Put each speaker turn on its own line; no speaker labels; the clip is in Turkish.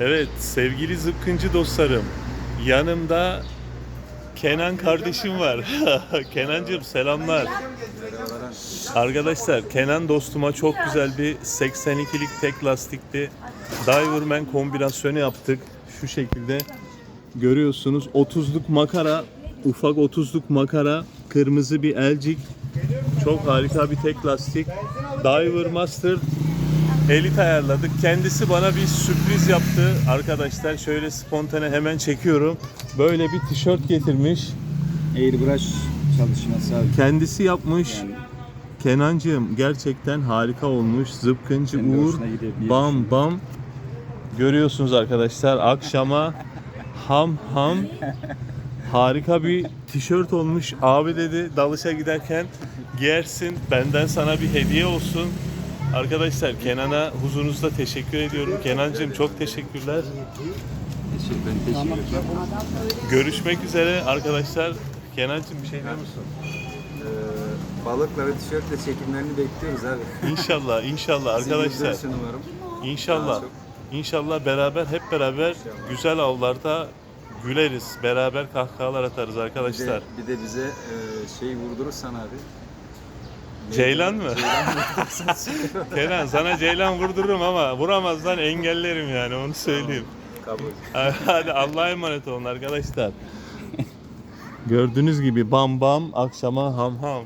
Evet sevgili zıpkıncı dostlarım. Yanımda Kenan kardeşim var. Kenancığım selamlar. Arkadaşlar Kenan dostuma çok güzel bir 82'lik tek lastikli Diverman kombinasyonu yaptık. Şu şekilde görüyorsunuz 30'luk makara, ufak 30'luk makara, kırmızı bir elcik. Çok harika bir tek lastik. Diver Master elit ayarladık. Kendisi bana bir sürpriz yaptı. Arkadaşlar şöyle spontane hemen çekiyorum. Böyle bir tişört getirmiş.
Airbrush çalışması abi.
Kendisi yapmış. Kenancığım gerçekten harika olmuş. Zıpkıncı
de
Uğur bam bam. Görüyorsunuz arkadaşlar akşama ham ham harika bir tişört olmuş. Abi dedi dalışa giderken giyersin benden sana bir hediye olsun. Arkadaşlar Kenan'a huzurunuzda teşekkür ediyorum. Kenancığım çok teşekkürler.
Teşekkür, ben teşekkür ederim.
Görüşmek üzere arkadaşlar. Kenancığım bir şey diyor musun?
Ee, balıkla ve tişörtle çekimlerini bekliyoruz abi.
İnşallah, inşallah arkadaşlar.
umarım.
İnşallah. İnşallah beraber hep beraber güzel avlarda güleriz. Beraber kahkahalar atarız
Bir de,
arkadaşlar.
bir de bize e, şey vurdurursan abi.
Ceylan mı? Kenan sana ceylan vurdururum ama vuramazsan engellerim yani onu söyleyeyim.
Kabul.
Hadi Allah'a emanet olun arkadaşlar. Gördüğünüz gibi bam bam akşama ham ham.